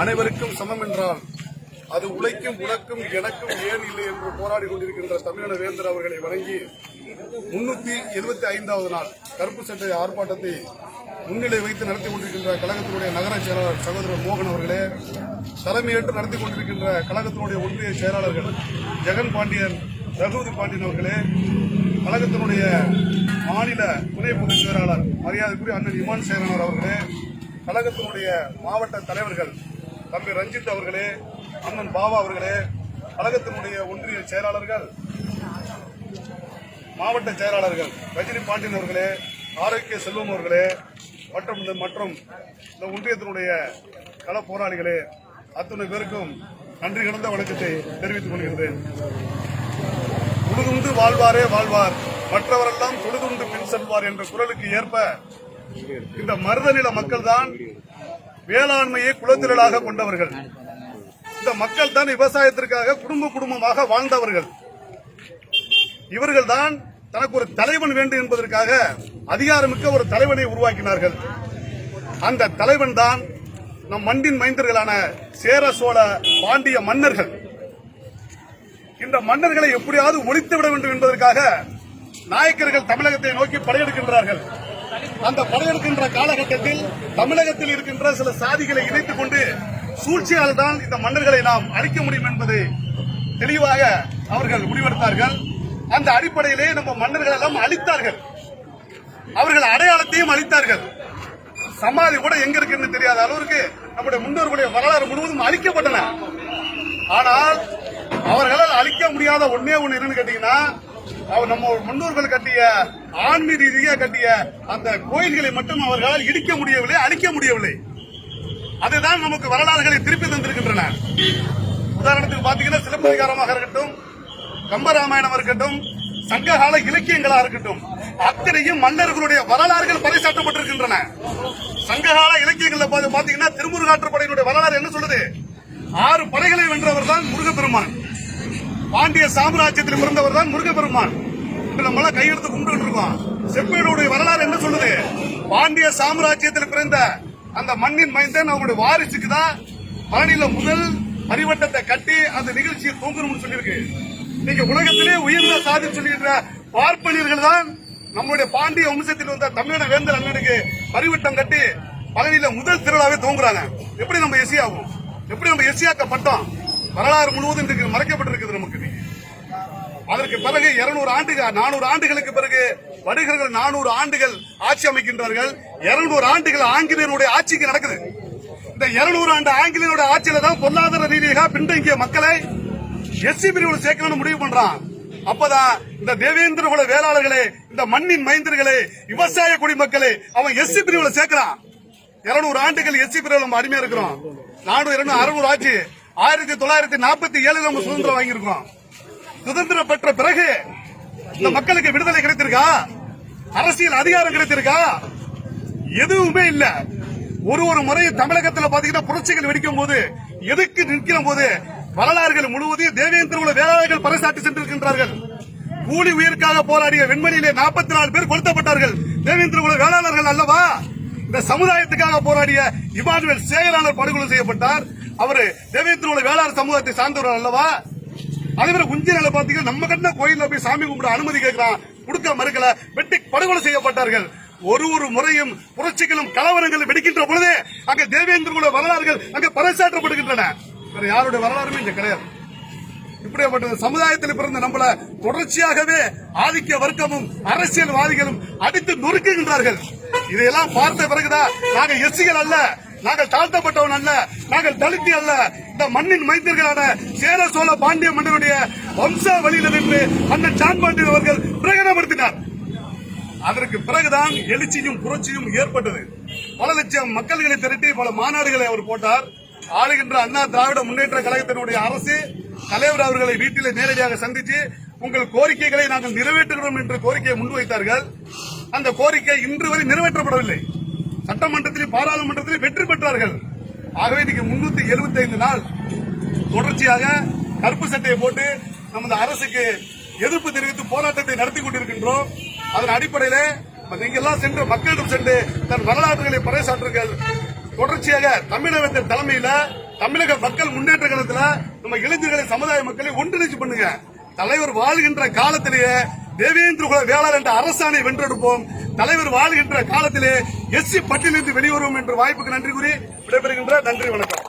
அனைவருக்கும் சமம் என்றால் அது உழைக்கும் உனக்கும் எனக்கும் ஏன் இல்லை என்று போராடி கொண்டிருக்கின்ற தமிழன வேந்தர் அவர்களை வணங்கி முன்னூத்தி எழுபத்தி ஐந்தாவது நாள் கருப்பு சட்டை ஆர்ப்பாட்டத்தை முன்னிலை வைத்து நடத்தி கொண்டிருக்கின்ற கழகத்தினுடைய நகர செயலாளர் சகோதரர் மோகன் அவர்களே தலைமையேற்று நடத்தி கொண்டிருக்கின்ற கழகத்தினுடைய ஒன்றிய செயலாளர்கள் ஜெகன் பாண்டியன் ரகுபதி பாண்டியன் அவர்களே கழகத்தினுடைய மாநில துணை பொதுச் செயலாளர் மரியாதைக்குரிய அண்ணன் இமான் சேரனார் அவர்களே கழகத்தினுடைய மாவட்ட தலைவர்கள் தம்பி ரஞ்சித் அவர்களே அண்ணன் பாபா அவர்களே கழகத்தினுடைய ஒன்றிய செயலாளர்கள் மாவட்ட செயலாளர்கள் ரஜினி பாண்டியன் அவர்களே ஆரோக்கிய செல்வம் அவர்களே மற்றும் இந்த மற்றும் இந்த ஒன்றியத்தினுடைய கள போராளிகளே அத்தனை பேருக்கும் நன்றி கடந்த வணக்கத்தை தெரிவித்துக் கொள்கின்றேன். உழுதுண்டு வாழ்வாரே வாழ்வார் மற்றவரெல்லாம் தொழுதுண்டு பின் செல்வார் என்ற குரலுக்கு ஏற்ப இந்த மருதநில மக்கள் தான் வேளாண்மையை குலத்திரளாக கொண்டவர்கள். இந்த மக்கள் தான் விவசாயத்திற்காக குடும்ப குடும்பமாக வாழ்ந்தவர்கள். இவர்கள் தான் தனக்கு ஒரு தலைவன் வேண்டும் என்பதற்காக அதிகாரமிக்க ஒரு தலைவனை உருவாக்கினார்கள். அந்த தலைவன் தான் நம் மண்ணின் மைந்தர்களான சேர சோழ பாண்டிய மன்னர்கள். இந்த மன்னர்களை எப்படியாவது ஒழித்து விட வேண்டும் என்பதற்காக நாயக்கர்கள் தமிழகத்தை நோக்கி படையெடுக்கின்றார்கள். அந்த படையெடுக்கின்ற காலகட்டத்தில் தமிழகத்தில் இருக்கின்ற சில சாதிகளை இணைத்துக் கொண்டு சூழ்ச்சியால் தான் இந்த மன்னர்களை நாம் அழிக்க முடியும் என்பதை தெளிவாக அவர்கள் முடிவெடுத்தார்கள். அந்த அடிப்படையிலே நம்ம மன்னர்கள் எல்லாம் அழித்தார்கள். அவர்கள் அடையாளத்தையும் அழித்தார்கள். சமாதி கூட எங்க இருக்குன்னு தெரியாத அளவுக்கு நம்முடைய முன்னோர்களுடைய வரலாறு முழுவதும் அழிக்கப்பட்டன. ஆனால் அவர்களால் அழிக்க முடியாத ஒன்னே ஒன்று என்னன்னு கேட்டீங்கன்னா நம்ம முன்னோர்கள் கட்டிய ஆன்மீக ரீதியாக கட்டிய அந்த கோயில்களை மட்டும் அவர்களால் இடிக்க முடியவில்லை அழிக்க முடியவில்லை. அதுதான் நமக்கு வரலாறுகளை திருப்பி தந்திருக்கின்றன. உதாரணத்துக்கு பாத்தீங்கன்னா சிலப்பதிகாரமாக இருக்கட்டும் கம்பராமாயணம் இருக்கட்டும் சங்ககால இலக்கியங்களா இருக்கட்டும் அத்தனையும் மன்னர்களுடைய வரலாறுகள் பறைசாட்டப்பட்டிருக்கின்றன சங்ககால இலக்கியங்கள்ல பாத்து- பாத்தீங்கன்னா திருமுருகாற்றுப்படையினுடைய வரலாறு என்ன சொல்லுது? ஆறு படைகளை வென்றவர் தான் முருகப்பெருமான். பாண்டிய சாம்ராஜ்யத்தில் பிறந்தவர் தான் முருகப்பெருமான். இன்று நம்ம கும்பிட்டு இருக்கோம். செப்பேடுடைய வரலாறு என்ன சொல்லுது? பாண்டிய சாம்ராஜ்யத்தில் பிறந்த அந்த மண்ணின் மைந்தன் அவங்களுடைய வாரிசுக்கு தான் பழனியில முதல் பரிவட்டத்தை கட்டி அந்த நிகழ்ச்சியை தூங்கணும்னு சொல்லியிருக்கு. நீங்க உலகத்திலே உயர்ந்த சாதி சொல்லுகின்ற பார்ப்பனியர்கள் தான் நம்முடைய பாண்டிய வம்சத்தில் வந்த தமிழக வேந்தர் அண்ணனுக்கு பரிவட்டம் கட்டி பழனியில முதல் திருவிழாவே தூங்குறாங்க. எப்படி நம்ம எசி ஆகும் எப்படி நம்ம எசியாக்கப்பட்டோம் வரலாறு முழுவதும் இன்றைக்கு மறைக்கப்பட்டிருக்குது நமக்கு. அதற்கு பிறகு 200 ஆண்டுகள் நானூறு ஆண்டுகளுக்கு பிறகு வடுகர்கள் நானூறு ஆண்டுகள் ஆட்சி அமைக்கின்றார்கள். 200 ஆண்டுகள் ஆங்கிலேயருடைய ஆட்சிக்கு நடக்குது. இந்த 200 ஆண்டு ஆங்கிலேயருடைய ஆட்சியில தான் பொருளாதார ரீதியாக பின்தங்கிய மக்களை எஸ்சி பிரிவில் சேர்க்கணும்னு முடிவு பண்றான். அப்பதான் இந்த தேவேந்திர குல வேளாளர்களே இந்த மண்ணின் மைந்தர்களே விவசாய குடிமக்களே அவன் எஸ்சி பிரிவுல சேர்க்கிறான். 200 ஆண்டுகள் எஸ்சி பிரிவில் நம்ம அடிமையா இருக்கிறோம். நானூறு இருநூறு அறுநூறு ஆட்சி. ஆயிரத்தி தொள்ளாயிரத்தி நாற்பத்தி ஏழுல நம்ம சுதந்திரம் வாங்கியிருக்கோம் சுதந்திரம் பெற்ற பிறகு இந்த மக்களுக்கு விடுதலை கிடைத்திருக்கா? அரசியல் அதிகாரம் கிடைத்திருக்கா? எதுவுமே இல்ல. ஒரு ஒரு முறை தமிழகத்துல பாத்தீங்கன்னா புரட்சிகள் வெடிக்கும் போது எதுக்கு நிற்கிற போது வரலாறுகள் முழுவதும் தேவேந்திர உள்ள வேளாளர்கள் பறைசாட்டி சென்றிருக்கின்றார்கள். கூலி உயிருக்காக போராடிய வெண்மணியிலே நாற்பத்தி நாலு பேர் கொளுத்தப்பட்டார்கள். தேவேந்திர உள்ள வேளாளர்கள் அல்லவா? இந்த சமுதாயத்துக்காக போராடிய இமானுவேல் சேகரானர் படுகொலை செய்யப்பட்டார். அவரு தேவேந்திர வேளாண் சமூகத்தை சார்ந்தவர் அல்லவா? அதே மாதிரி பாத்தீங்கன்னா நம்ம கட்டின கோயில போய் சாமி கும்பிட அனுமதி கேட்கிறான். கொடுக்க மறுக்கல. வெட்டி படுகொலை செய்யப்பட்டார்கள். ஒரு ஒரு முறையும் புரட்சிகளும் கலவரங்களும் வெடிக்கின்ற பொழுது அங்க தேவேந்திரோட வரலாறுகள் அங்க பறைசாற்றப்படுகின்றன. வேற யாருடைய வரலாறுமே இங்க கிடையாது. இப்படிப்பட்ட சமுதாயத்தில் பிறந்த நம்மள தொடர்ச்சியாகவே ஆதிக்க வர்க்கமும் அரசியல்வாதிகளும் அடித்து நொறுக்குகின்றார்கள். இதையெல்லாம் பார்த்த பிறகுதான் நாங்க எஸ்சிகள் அல்ல நாங்கள் தாழ்த்தப்பட்டவன் அல்ல நாங்கள் தலித்தி அல்ல. இந்த மண்ணின் மைந்தர்களான சேர சோழ பாண்டிய மன்னனுடைய வம்சாவளியினர் நின்று அண்ணன் ஜான் பாண்டியன் அவர்கள் பிரகடனப்படுத்தினார். அதற்கு பிறகுதான் எழுச்சியும் புரட்சியும் ஏற்பட்டது. பல லட்சம் மக்கள்களை திரட்டி பல மாநாடுகளை அவர் போட்டார். ஆளுகின்ற அண்ணா திராவிட முன்னேற்ற கழகத்தினுடைய அரசு தலைவர் அவர்களை வீட்டில் நேரடியாக சந்தித்து உங்கள் கோரிக்கைகளை நாங்கள் நிறைவேற்றுகிறோம் என்று கோரிக்கையை முன்வைத்தார்கள். அந்த கோரிக்கை இன்று வரை நிறைவேற்றப்படவில்லை. சட்டமன்றத்தில் பாராளுமன்றத்தில் வெற்றி பெற்றார்கள். ஆகவே இன்னைக்கு முன்னூத்தி எழுபத்தி ஐந்து நாள் தொடர்ச்சியாக கருப்பு சட்டையை போட்டு நமது அரசுக்கு எதிர்ப்பு தெரிவித்து போராட்டத்தை நடத்தி கொண்டிருக்கின்றோம். அதன் அடிப்படையில் நீங்கெல்லாம் சென்று மக்களிடம் சென்று தன் வரலாற்றுகளை பறைசாற்றுங்கள். தொடர்ச்சியாக தமிழகத்தின் தலைமையில தமிழக மக்கள் முன்னேற்ற காலத்தில் நம்ம இளைஞர்களை சமுதாய மக்களை ஒன்றிணைச்சு பண்ணுங்க. தலைவர் வாழ்கின்ற காலத்திலேயே தேவேந்திர குல வேளாளர் என்ற அரசாணை வென்றெடுப்போம். தலைவர் வாழ்கின்ற காலத்திலே எஸ்சி பட்டியலிருந்து வெளிவருவோம் என்ற வாய்ப்புக்கு நன்றி கூறி விடைபெறுகின்ற நன்றி வணக்கம்.